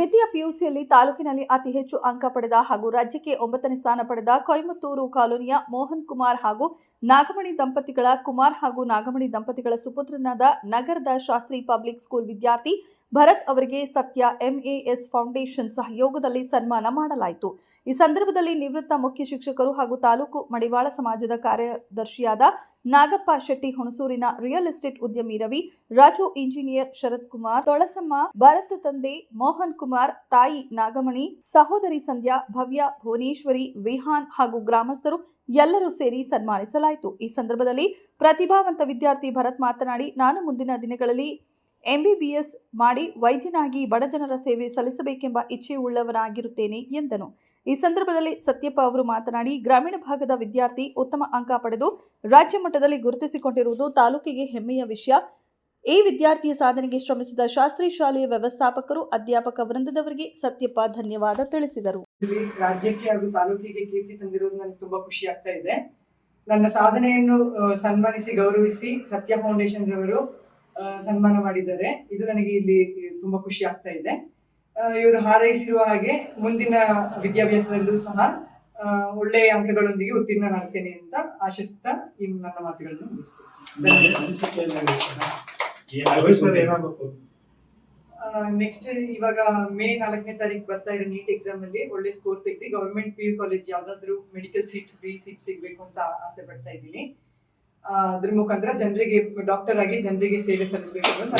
ದ್ವಿತೀಯ ಪಿಯುಸಿಯಲ್ಲಿ ತಾಲೂಕಿನಲ್ಲಿ ಅತಿ ಹೆಚ್ಚು ಅಂಕ ಪಡೆದ ಹಾಗೂ ರಾಜ್ಯಕ್ಕೆ ಒಂಬತ್ತನೇ ಸ್ಥಾನ ಪಡೆದ ಕೊಯಮತ್ತೂರು ಕಾಲೋನಿಯ ಮೋಹನ್ ಕುಮಾರ್ ಹಾಗೂ ನಾಗಮಣಿ ದಂಪತಿಗಳ ಕುಮಾರ್ ಹಾಗೂ ನಾಗಮಣಿ ದಂಪತಿಗಳ ಸುಪುತ್ರನಾದ ನಗರದ ಶಾಸ್ತ್ರಿ ಪಬ್ಲಿಕ್ ಸ್ಕೂಲ್ ವಿದ್ಯಾರ್ಥಿ ಭರತ್ ಅವರಿಗೆ ಸತ್ಯ ಎಂಎಎಸ್ ಫೌಂಡೇಶನ್ ಸಹಯೋಗದಲ್ಲಿ ಸನ್ಮಾನ ಮಾಡಲಾಯಿತು. ಈ ಸಂದರ್ಭದಲ್ಲಿ ನಿವೃತ್ತ ಮುಖ್ಯ ಶಿಕ್ಷಕರು ಹಾಗೂ ತಾಲೂಕು ಮಡಿವಾಳ ಸಮಾಜದ ಕಾರ್ಯದರ್ಶಿಯಾದ ನಾಗಪ್ಪ ಶೆಟ್ಟಿ, ಹುಣಸೂರಿನ ರಿಯಲ್ ಎಸ್ಟೇಟ್ ಉದ್ಯಮಿ ರವಿ, ರಾಜು ಇಂಜಿನಿಯರ್ ಶರತ್ ಕುಮಾರ್ ತೊಳಸಮ್ಮ, ಭರತ್ ತಂದೆ ಮೋಹನ್ ಕುಮಾರ್ ತಾಯಿ ನಾಗಮಣಿ, ಸಹೋದರಿ ಸಂಧ್ಯಾ, ಭವ್ಯ, ಭುವನೇಶ್ವರಿ, ವಿಹಾನ್ ಹಾಗೂ ಗ್ರಾಮಸ್ಥರು ಎಲ್ಲರೂ ಸೇರಿ ಸನ್ಮಾನಿಸಲಾಯಿತು. ಈ ಸಂದರ್ಭದಲ್ಲಿ ಪ್ರತಿಭಾವಂತ ವಿದ್ಯಾರ್ಥಿ ಭರತ್ ಮಾತನಾಡಿ, ನಾನು ಮುಂದಿನ ದಿನಗಳಲ್ಲಿ ಎಂಬಿಬಿಎಸ್ ಮಾಡಿ ವೈದ್ಯನಾಗಿ ಬಡಜನರ ಸೇವೆ ಸಲ್ಲಿಸಬೇಕೆಂಬ ಇಚ್ಛೆಯುಳ್ಳವನಾಗಿರುತ್ತೇನೆ ಎಂದನು. ಈ ಸಂದರ್ಭದಲ್ಲಿ ಸತ್ಯಪ್ಪ ಅವರು ಮಾತನಾಡಿ, ಗ್ರಾಮೀಣ ಭಾಗದ ವಿದ್ಯಾರ್ಥಿ ಉತ್ತಮ ಅಂಕ ಪಡೆದು ರಾಜ್ಯ ಮಟ್ಟದಲ್ಲಿ ಗುರುತಿಸಿಕೊಂಡಿರುವುದು ತಾಲೂಕಿಗೆ ಹೆಮ್ಮೆಯ ವಿಷಯ. ಈ ವಿದ್ಯಾರ್ಥಿಯ ಸಾಧನೆಗೆ ಶ್ರಮಿಸಿದ ಶಾಸ್ತ್ರಿ ಶಾಲೆಯ ವ್ಯವಸ್ಥಾಪಕರು ಅಧ್ಯಾಪಕ ವೃಂದದವರಿಗೆ ಸತ್ಯಪ್ಪ ಧನ್ಯವಾದ ತಿಳಿಸಿದರು. ಇಲ್ಲಿ ರಾಜ್ಯಕ್ಕೆ ಹಾಗೂ ತಾಲೂಕಿಗೆ ಕೀರ್ತಿ ತಂದಿರುವುದು ನನಗೆ ತುಂಬಾ ಖುಷಿ ಆಗ್ತಾ ಇದೆ. ನನ್ನ ಸಾಧನೆಯನ್ನು ಸನ್ಮಾನಿಸಿ ಗೌರವಿಸಿ ಸತ್ಯ ಫೌಂಡೇಶನ್ ರವರು ಸನ್ಮಾನ ಮಾಡಿದ್ದಾರೆ. ಇದು ನನಗೆ ಇಲ್ಲಿ ತುಂಬಾ ಖುಷಿ ಆಗ್ತಾ ಇದೆ. ಇವರು ಹಾರೈಸಿರುವ ಹಾಗೆ ಮುಂದಿನ ವಿದ್ಯಾಭ್ಯಾಸದಲ್ಲೂ ಸಹ ಒಳ್ಳೆಯ ಅಂಕಗಳೊಂದಿಗೆ ಉತ್ತೀರ್ಣನಾಗ್ತೇನೆ ಅಂತ ಆಶಿಸ್ತಾ ಈ ನನ್ನ ಮಾತುಗಳನ್ನು ಏನಾಗಬೇಕು ನೆಕ್ಸ್ಟ್ ಇವಾಗ ಮೇ ನಾಲ್ಕನೇ ತಾರೀಕು ಬರ್ತಾ ಇರೋ ನೀಟ್ ಎಕ್ಸಾಮ್ ಅಲ್ಲಿ ಒಳ್ಳೆ ಸ್ಕೋರ್ ತೆಗ್ದು ಗೌರ್ಮೆಂಟ್ ಪಿ ಯು ಕಾಲೇಜ್ ಯಾವ್ದಾದ್ರು ಮೆಡಿಕಲ್ ಸೀಟ್ ಫ್ರೀ ಸೀಟ್ ಸಿಗ್ಬೇಕು ಅಂತ ಆಸೆ ಪಡ್ತಾ ಇದ್ದೀನಿ. ಅದ್ರ ಮುಖಾಂತರ ಜನರಿಗೆ ಡಾಕ್ಟರ್ ಆಗಿ ಜನರಿಗೆ ಸೇವೆ ಸಲ್ಲಿಸಬೇಕು ಅಂತ